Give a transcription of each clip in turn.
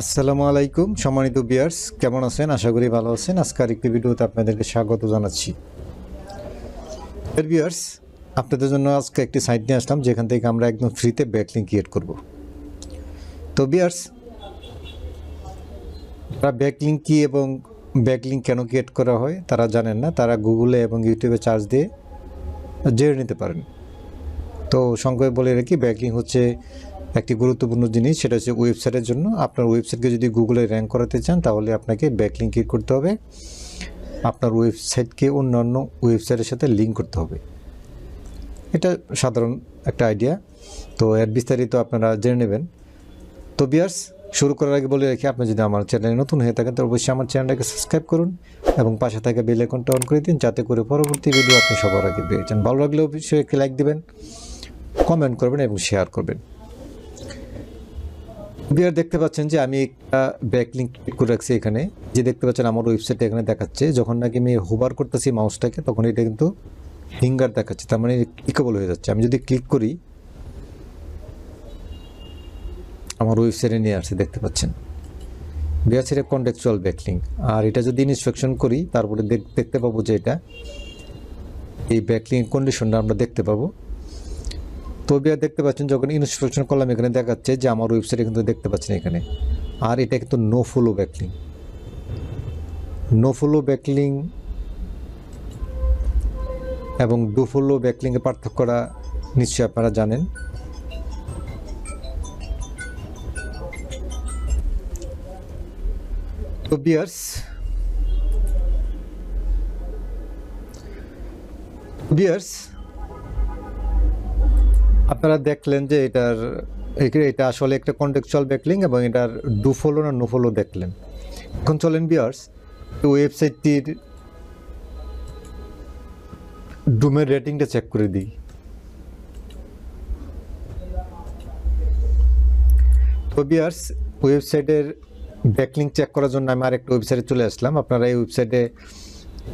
আসসালামু আলাইকুম, সম্মানিত বিয়ার্স কেমন আছেন? আশা করি ভালো আছেন। আজকের একটি ভিডিওতে আপনাদেরকে স্বাগত জানাচ্ছি। বিয়ার্স আপনাদের জন্য আজকে একটি সাইট নিয়ে আসলাম, যেখান থেকে আমরা একদম ফ্রিতে ব্যাকলিং ক্রিয়েট করব। তো বিয়ার্স তারা ব্যাকলিং কী এবং ব্যাকলিং কেন ক্রিয়েট করা হয়, তারা জানেন না। তারা গুগলে এবং ইউটিউবে চার্জ দিয়ে জেনে নিতে পারেন। তো সংক্ষেপে বলে রাখি ব্যাকলিং হচ্ছে একটি গুরুত্বপূর্ণ জিনিস, সেটা হচ্ছে ওয়েবসাইটের জন্য। আপনার ওয়েবসাইটকে যদি গুগলে র্যাঙ্ক করাতে চান, তাহলে আপনাকে ব্যাকলিং ক্লিক করতে হবে। আপনার ওয়েবসাইটকে অন্যান্য ওয়েবসাইটের সাথে লিঙ্ক করতে হবে। এটা সাধারণ একটা আইডিয়া তো এর বিস্তারিত আপনারা জেনে নেবেন। তো বিয়ার্স শুরু করার আগে বলে রাখি, আপনি যদি আমার চ্যানেলে নতুন হয়ে থাকেন, তো অবশ্যই আমার চ্যানেলটাকে সাবস্ক্রাইব করুন এবং পাশে থাকা বেল আইকনটা অন করে দিন, যাতে করে পরবর্তী ভিডিও আপনি সবার আগে পেয়েছেন ভালো লাগলে অবশ্যই একটি লাইক দেবেন কমেন্ট করবেন এবং শেয়ার করবেন। বিয়ার দেখতে পাচ্ছেন যে আমি একটা ব্যাক লিঙ্ক করে রাখছি এখানে। যে দেখতে পাচ্ছেন আমার ওয়েবসাইটে এখানে দেখাচ্ছে। যখন নাকি আমি হোবার করতেছি মাউসটাকে তখন এটা কিন্তু ফিঙ্গার দেখাচ্ছে। তার মানে ক্লিকেবল হয়ে যাচ্ছে। আমি যদি ক্লিক করি, আমার ওয়েবসাইটে নিয়ে আসছে দেখতে পাচ্ছেন। বিয়ার সেটা কন্টেকচুয়াল ব্যাকলিং আর এটা যদি ইনস্ট্রাকশন করি, তারপরে দেখ- দেখতে পাবো যে এটা, এই ব্যাকলিং কন্ডিশনটা আমরা দেখতে পাবো। তো বিয়ার দেখতে পাচ্ছেন যখন ইনস্ট্রাকশন করলাম এখানে দেখাচ্ছে যে আমার ওয়েবসাইটে কিন্তু দেখতে পাচ্ছেন এখানে। আর এটা কিন্তু no follow backlink no follow backlink এবং ডু ফলো ব্যাকলিংয়ের পার্থক্যটা নিশ্চয়ই আপনারা জানেন। তো বিয়ার্স বিয়ার্স আপনারা দেখলেন যে এটার এটা আসলে একটা কন্টেকচুয়াল ব্যাকলিং এবং এটার ডু ফলো না নো ফলো দেখলেন। এখন চলেন বিয়ার্স ওয়েবসাইটটির ডুমের রেটিংটা চেক করে দিই। তো বিয়ার্স ওয়েবসাইটের ব্যাকলিং চেক করার জন্য আমি আরেকটা ওয়েবসাইটে চলে আসলাম। আপনারা এই ওয়েবসাইটে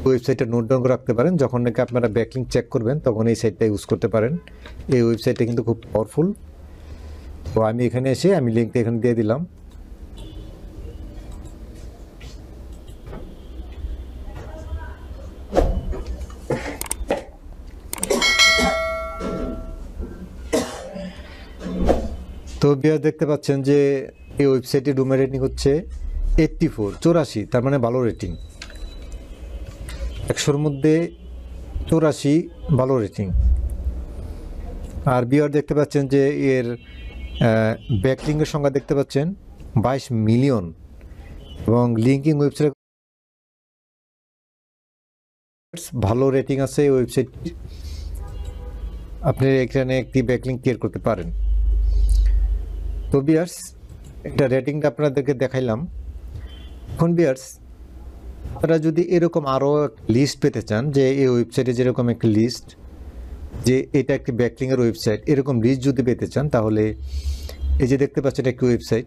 ওয়েবসাইটে নোট ডাউন রাখতে পারেন। যখন নাকি আপনারা ব্যাকলিং চেক করবেন, তখন এই সাইটটা ইউজ করতে পারেন। এই ওয়েবসাইটটা কিন্তু খুব পাওয়ারফুল তো আমি এখানে এসে আমি লিঙ্কটা এখানে দিয়ে দিলাম। তো বিয়ার দেখতে পাচ্ছেন যে এই ওয়েবসাইটে রুমের রেটিং হচ্ছে এইট্টি ফোর চৌরাশি, তার মানে ভালো রেটিং একশোর মধ্যে চৌরাশি ভালো রেটিং আর বিয়ার দেখতে পাচ্ছেন যে এর ব্যাকলিংয়ের সংখ্যা দেখতে পাচ্ছেন বাইশ মিলিয়ন এবং লিঙ্কিং ওয়েবসাইট ভালো রেটিং আছে, এই ওয়েবসাইট আপনি এখানে একটি ব্যাকলিং ক্রিয়েট করতে পারেন। তো বিয়ার্স এটা রেটিংটা আপনাদেরকে দেখাইলাম। এখন বিয়ার্স আপনারা যদি এরকম আরও লিস্ট পেতে চান যে এই ওয়েবসাইটে যেরকম একটি লিস্ট যে এটা একটি ব্যাকলিংয়ের ওয়েবসাইট এরকম লিস্ট যদি পেতে চান, তাহলে এই যে দেখতে পাচ্ছেন একটি ওয়েবসাইট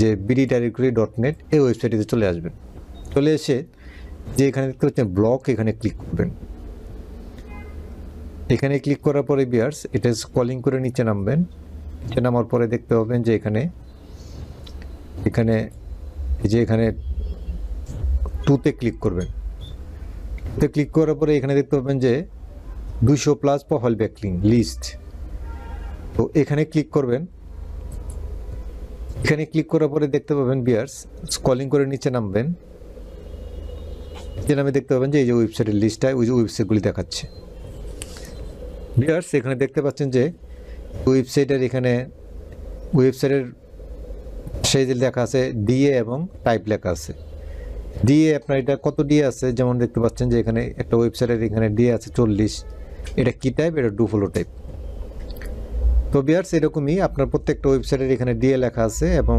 যে বিডি ডাইরেক্টরি ডট নেট এই ওয়েবসাইটে চলে আসবেন। চলে এসে যে এখানে দেখতে পাচ্ছেন ব্লক এখানে ক্লিক করবেন। এখানে ক্লিক করার পরে বিয়ার্স, এটা স্কলিং করে নিচে নামবেন। নিচে নামার পরে দেখতে পাবেন যে এখানে এখানে যে এখানে টুতে ক্লিক করবেন। টুতে ক্লিক করার পরে এখানে দেখতে পাবেন যে দুশো প্লাস প্রোফাইল ব্যাকলিং লিস্ট তো এখানে ক্লিক করবেন। এখানে ক্লিক করার পরে দেখতে পাবেন বিয়ার্স স্কলিং করে নিচে নামবেন। যে নামে দেখতে পাবেন যে এই যে ওয়েবসাইটের লিস্টটায় ওই যে ওয়েবসাইটগুলি দেখাচ্ছে। বিয়ার্স এখানে দেখতে পাচ্ছেন যে ওয়েবসাইটের এখানে ওয়েবসাইটের সেই যে লেখা আছে ডিএ এবং টাইপ লেখা আছে। ডিএ আপনার এটা কত ডিএ আছে? যেমন দেখতে পাচ্ছেন যে এখানে একটা ওয়েবসাইটের এখানে ডিএ আছে চল্লিশ। এটা কি টাইপ এটা ডুফলো টাইপ তো বিয়ার্স এরকমই আপনার প্রত্যেকটা ওয়েবসাইটের এখানে ডিএ লেখা আছে এবং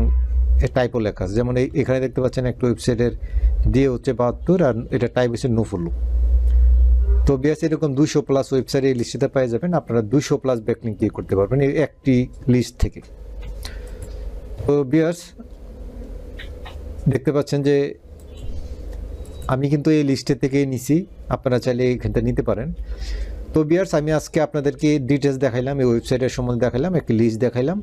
টাইপও লেখা আছে। যেমন এখানে দেখতে পাচ্ছেন একটা ওয়েবসাইটের ডিএ হচ্ছে বাহাত্তর আর এটা টাইপ হচ্ছে নুফুলু তো বিয়াস এরকম দুশো প্লাস ওয়েবসাইটে এই লিস্টটা পেয়ে যাবেন। আপনারা দুশো প্লাস ব্যাকলিং ক্লিক করতে পারবেন এই একটি লিস্ট থেকে। তো বিয়ার্স দেখতে পাচ্ছেন যে আমি কিন্তু এই লিস্টে থেকে নিছি। আপনারা চাইলে এখানটা নিতে পারেন। তো বিয়ার্স আমি আজকে আপনাদেরকে ডিটেলস দেখাইলাম, এই ওয়েবসাইটের সম্বন্ধে দেখাইলাম, একটি লিস্ট দেখাইলাম।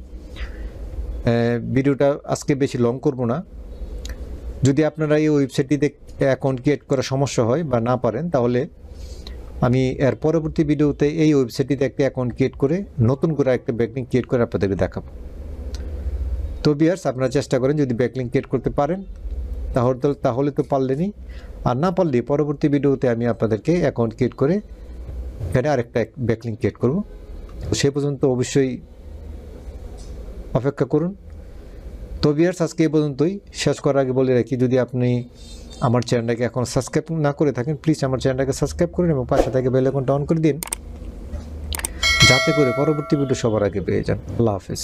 ভিডিওটা আজকে বেশি লং করব না। যদি আপনারা এই ওয়েবসাইটটিতে অ্যাকাউন্ট ক্রিয়েট করার সমস্যা হয় বা না পারেন, তাহলে আমি এর পরবর্তী ভিডিওতে এই ওয়েবসাইটটিতে একটা অ্যাকাউন্ট ক্রিয়েট করে, নতুন করে একটা ব্যাকলিং ক্রিয়েট করে আপনাদেরকে দেখাবো। তো বিয়ার্স আপনারা চেষ্টা করেন যদি ব্যাকলিং ক্রিয়েট করতে পারেন। তাহলে তাহলে তো পারলেনই আর না পারলে পরবর্তী ভিডিওতে আমি আপনাদেরকে অ্যাকাউন্ট ক্রিয়েট করে এখানে আরেকটা ব্যাকলিং ক্রিয়েট করব। সে পর্যন্ত অবশ্যই অপেক্ষা করুন। তো বিয়ার্স আজকে এই পর্যন্তই। শেষ করার আগে বলে রাখি, যদি আপনি আমার চ্যানেলটাকে এখন সাবস্ক্রাইব না করে থাকেন প্লিজ আমার চ্যানেলটাকে সাবস্ক্রাইব করুন এবং পাশে থেকে বেল আইকনটা অন করে দিন। যাতে করে পরবর্তী ভিডিও সবার আগে পেয়ে যান। আল্লাহ হাফেজ।